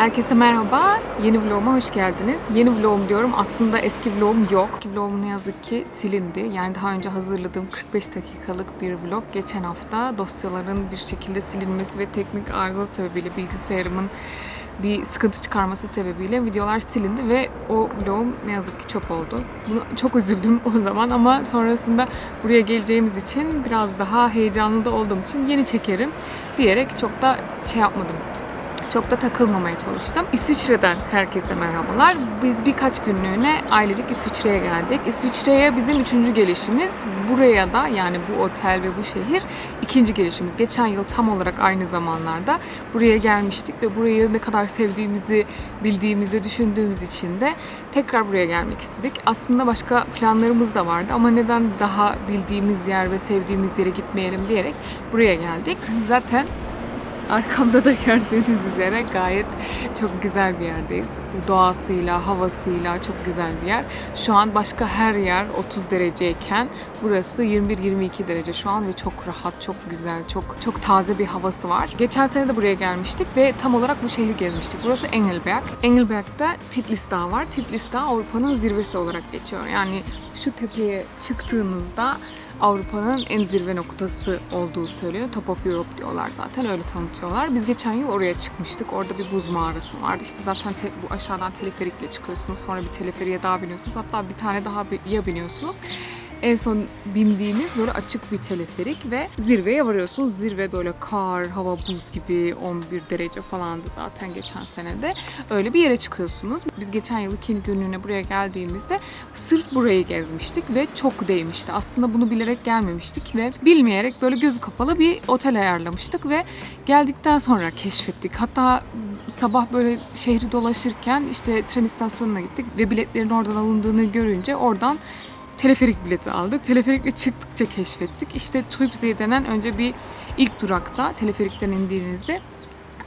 Herkese merhaba. Yeni vloguma hoş geldiniz. Yeni vlogum diyorum. Aslında eski vlogum yok. Eski vlogum ne yazık ki silindi. Yani daha önce hazırladığım 45 dakikalık bir vlog geçen hafta dosyaların bir şekilde silinmesi ve teknik arıza sebebiyle bilgisayarımın bir sıkıntı çıkarması sebebiyle videolar silindi ve o vlogum ne yazık ki çöp oldu. Bunu çok üzüldüm o zaman ama sonrasında buraya geleceğimiz için biraz daha heyecanlı da olduğum için yeni çekerim diyerek çok da şey yapmadım. Çok da takılmamaya çalıştım. İsviçre'den herkese merhabalar. Biz birkaç günlüğüne ailecek İsviçre'ye geldik. İsviçre'ye bizim üçüncü gelişimiz. Buraya da yani bu otel ve bu şehir ikinci gelişimiz. Geçen yıl tam olarak aynı zamanlarda buraya gelmiştik ve burayı ne kadar sevdiğimizi, bildiğimizi düşündüğümüz için de tekrar buraya gelmek istedik. Aslında başka planlarımız da vardı ama neden daha bildiğimiz yer ve sevdiğimiz yere gitmeyelim diyerek buraya geldik. Zaten Arkamda da gördüğünüz üzere gayet çok güzel bir yerdeyiz. Doğasıyla, havasıyla çok güzel bir yer. Şu an başka her yer 30 dereceyken burası 21-22 derece şu an ve çok rahat, çok güzel, çok çok taze bir havası var. Geçen sene de buraya gelmiştik ve tam olarak bu şehri gezmiştik. Burası Engelberg. Engelberg'de Titlis Dağı var. Titlis Dağı Avrupa'nın zirvesi olarak geçiyor. Yani şu tepeye çıktığınızda Avrupa'nın en zirve noktası olduğu söylüyor. Top of Europe diyorlar zaten öyle tanıtıyorlar. Biz geçen yıl oraya çıkmıştık. Orada bir buz mağarası var. İşte zaten te- bu aşağıdan teleferikle çıkıyorsunuz. Sonra bir teleferiye daha biniyorsunuz. Hatta bir tane daha ya biniyorsunuz. En son bindiğiniz böyle açık bir teleferik ve zirveye varıyorsunuz. Zirve böyle kar, hava buz gibi 11 derece falandı zaten geçen senede. Öyle bir yere çıkıyorsunuz. Biz geçen yıl ikinci günlüğüne buraya geldiğimizde sırf burayı gezmiştik ve çok değmişti. Aslında bunu bilerek gelmemiştik ve bilmeyerek böyle gözü kapalı bir otel ayarlamıştık ve geldikten sonra keşfettik. Hatta sabah böyle şehri dolaşırken işte tren istasyonuna gittik ve biletlerin oradan alındığını görünce oradan teleferik bileti aldık. Teleferikle çıktıkça keşfettik. İşte Tuipsee denen önce bir ilk durakta teleferikten indiğinizde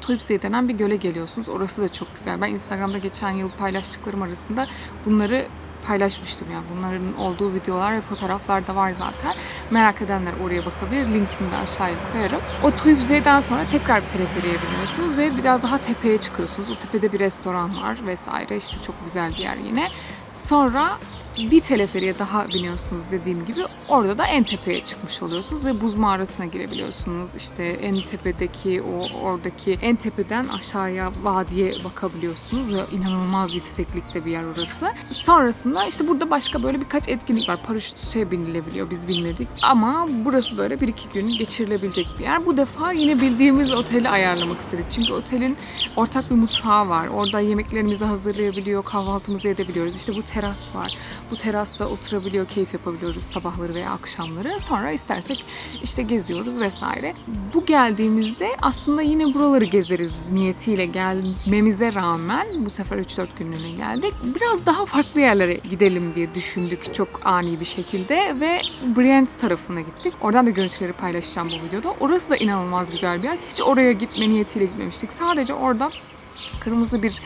Tuipsee denen bir göle geliyorsunuz. Orası da çok güzel. Ben Instagram'da geçen yıl paylaştıklarım arasında bunları paylaşmıştım yani bunların olduğu videolar ve fotoğraflar da var zaten. Merak edenler oraya bakabilir. Linkini de aşağıya koyarım. O Tuipsee'den sonra tekrar bir teleferiğe biniyorsunuz ve biraz daha tepeye çıkıyorsunuz. O tepede bir restoran var vesaire. İşte çok güzel bir yer yine. Sonra bir teleferiye daha biniyorsunuz dediğim gibi orada da en tepeye çıkmış oluyorsunuz ve buz mağarasına girebiliyorsunuz. İşte en tepedeki o oradaki en tepeden aşağıya vadiye bakabiliyorsunuz ve inanılmaz yükseklikte bir yer orası. Sonrasında işte burada başka böyle birkaç etkinlik var. Paraşütü binilebiliyor biz bilmedik ama burası böyle bir iki gün geçirilebilecek bir yer. Bu defa yine bildiğimiz oteli ayarlamak istedik. Çünkü otelin ortak bir mutfağı var. Orada yemeklerimizi hazırlayabiliyor, kahvaltımızı edebiliyoruz. İşte bu teras var. Bu terasta oturabiliyor, keyif yapabiliyoruz sabahları veya akşamları. Sonra istersek işte geziyoruz vesaire. Bu geldiğimizde aslında yine buraları gezeriz niyetiyle gelmemize rağmen bu sefer 3-4 günlüğüne geldik. Biraz daha farklı yerlere gidelim diye düşündük çok ani bir şekilde ve Brienne tarafına gittik. Oradan da görüntüleri paylaşacağım bu videoda. Orası da inanılmaz güzel bir yer. Hiç oraya gitme niyetiyle gitmemiştik. Sadece orada kırmızı bir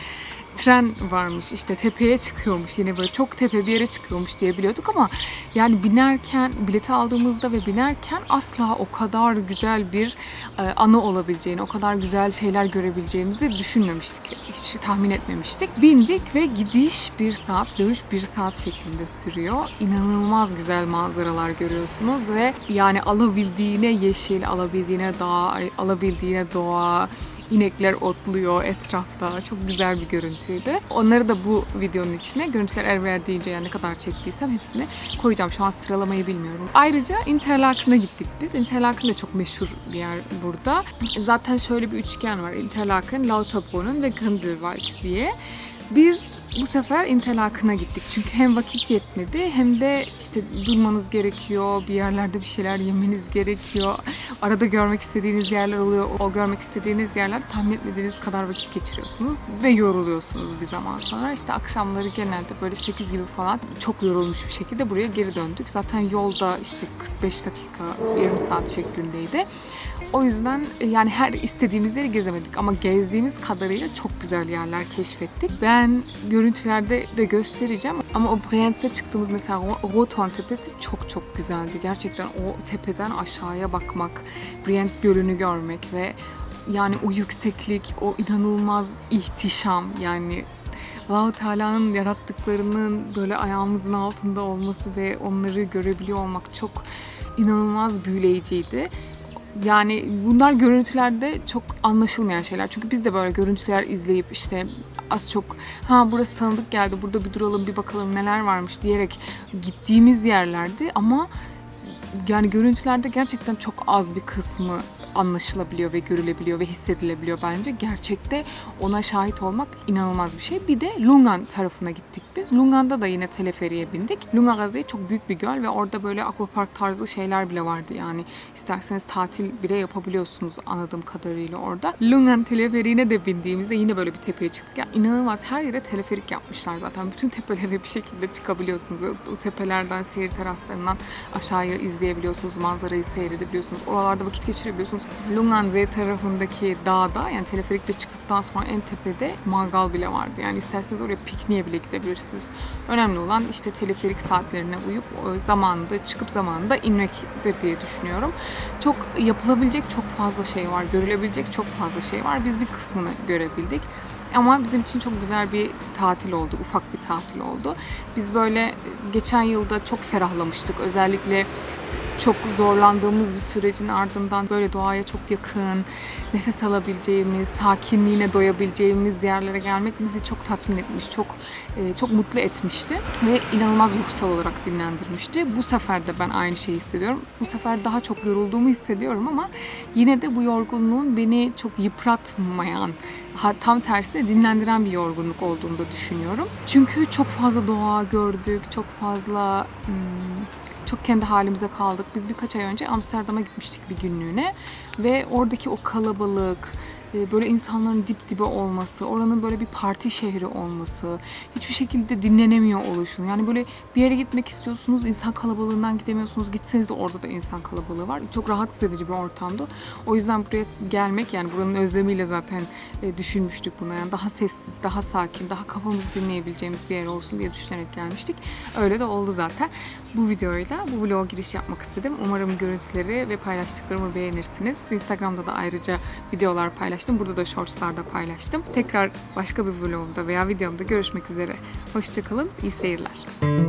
tren varmış işte tepeye çıkıyormuş. Yine böyle çok tepe bir yere çıkıyormuş diye biliyorduk ama yani binerken bileti aldığımızda ve binerken asla o kadar güzel bir e, anı olabileceğini o kadar güzel şeyler görebileceğimizi düşünmemiştik. Hiç tahmin etmemiştik. Bindik ve gidiş bir saat dönüş bir saat şeklinde sürüyor. İnanılmaz güzel manzaralar görüyorsunuz ve yani alabildiğine yeşil alabildiğine dağ alabildiğine doğa İnekler otluyor etrafta. Çok güzel bir görüntüydü. Onları da bu videonun içine görüntüler el verdiğince yani ne kadar çektiysem hepsini koyacağım. Şu an sıralamayı bilmiyorum. Ayrıca Interlaken'a gittik biz. Interlaken de çok meşhur bir yer burada. Zaten şöyle bir üçgen var. Interlaken, Lauterbrunnen ve Grindelwald diye. Biz bu sefer Interlaken'a gittik. Çünkü hem vakit yetmedi hem de işte durmanız gerekiyor. Bir yerlerde bir şeyler yemeniz gerekiyor. Arada görmek istediğiniz yerler oluyor. O görmek istediğiniz yerler tahmin etmediğiniz kadar vakit geçiriyorsunuz ve yoruluyorsunuz bir zaman sonra. İşte akşamları genelde böyle 8 gibi falan çok yorulmuş bir şekilde buraya geri döndük. Zaten yolda işte 45 dakika, yarım saat şeklindeydi. O yüzden e, yani her istediğimiz yeri gezemedik ama gezdiğimiz kadarıyla çok güzel yerler keşfettik. Ben görüntülerde de göstereceğim ama o Brience'de çıktığımız mesela Roton Tepesi çok çok güzeldi. Gerçekten o tepeden aşağıya bakmak, Brience Gölü'nü görmek ve yani o yükseklik, o inanılmaz ihtişam yani Allahu Teala'nın yarattıklarının böyle ayağımızın altında olması ve onları görebiliyor olmak çok inanılmaz büyüleyiciydi. Yani bunlar görüntülerde çok anlaşılmayan şeyler. Çünkü biz de böyle görüntüler izleyip işte az çok ha burası tanıdık geldi burada bir duralım bir bakalım neler varmış diyerek gittiğimiz yerlerdi ama yani görüntülerde gerçekten çok az bir kısmı anlaşılabiliyor ve görülebiliyor ve hissedilebiliyor bence. Gerçekte ona şahit olmak inanılmaz bir şey. Bir de Lungan tarafına gittik biz. Lungan'da da yine teleferiye bindik. Lunga Gazi çok büyük bir göl ve orada böyle aquapark tarzı şeyler bile vardı. Yani isterseniz tatil bile yapabiliyorsunuz anladığım kadarıyla orada. Lungan teleferiğine de bindiğimizde yine böyle bir tepeye çıktık. Yani inanılmaz her yere teleferik yapmışlar zaten. Bütün tepelere bir şekilde çıkabiliyorsunuz. O tepelerden seyir teraslarından aşağıya izleyebiliyorsunuz. Manzarayı seyredebiliyorsunuz. Oralarda vakit geçirebiliyorsunuz. Lunganze tarafındaki dağda yani teleferikle çıktıktan sonra en tepede mangal bile vardı. Yani isterseniz oraya pikniğe bile gidebilirsiniz. Önemli olan işte teleferik saatlerine uyup zamanında çıkıp zamanında inmektir diye düşünüyorum. Çok yapılabilecek çok fazla şey var. Görülebilecek çok fazla şey var. Biz bir kısmını görebildik. Ama bizim için çok güzel bir tatil oldu. Ufak bir tatil oldu. Biz böyle geçen yılda çok ferahlamıştık. Özellikle çok zorlandığımız bir sürecin ardından böyle doğaya çok yakın, nefes alabileceğimiz, sakinliğine doyabileceğimiz yerlere gelmek bizi çok tatmin etmiş, çok e, çok mutlu etmişti ve inanılmaz ruhsal olarak dinlendirmişti. Bu sefer de ben aynı şeyi hissediyorum. Bu sefer daha çok yorulduğumu hissediyorum ama yine de bu yorgunluğun beni çok yıpratmayan, tam tersine dinlendiren bir yorgunluk olduğunu da düşünüyorum. Çünkü çok fazla doğa gördük, çok fazla çok kendi halimize kaldık. Biz birkaç ay önce Amsterdam'a gitmiştik bir günlüğüne ve oradaki o kalabalık, e, böyle insanların dip dibe olması, oranın böyle bir parti şehri olması, hiçbir şekilde dinlenemiyor oluşun. Yani böyle bir yere gitmek istiyorsunuz, insan kalabalığından gidemiyorsunuz. Gitseniz de orada da insan kalabalığı var. Çok rahatsız edici bir ortamdı. O yüzden buraya gelmek yani buranın özlemiyle zaten e, düşünmüştük buna. Yani daha sessiz, daha sakin, daha kafamızı dinleyebileceğimiz bir yer olsun diye düşünerek gelmiştik. Öyle de oldu zaten. Bu videoyla bu vloga giriş yapmak istedim. Umarım görüntüleri ve paylaştıklarımı beğenirsiniz. Instagram'da da ayrıca videolar paylaştım. Burada da shortslarda paylaştım. Tekrar başka bir vlogumda veya videomda görüşmek üzere. Hoşçakalın, iyi seyirler.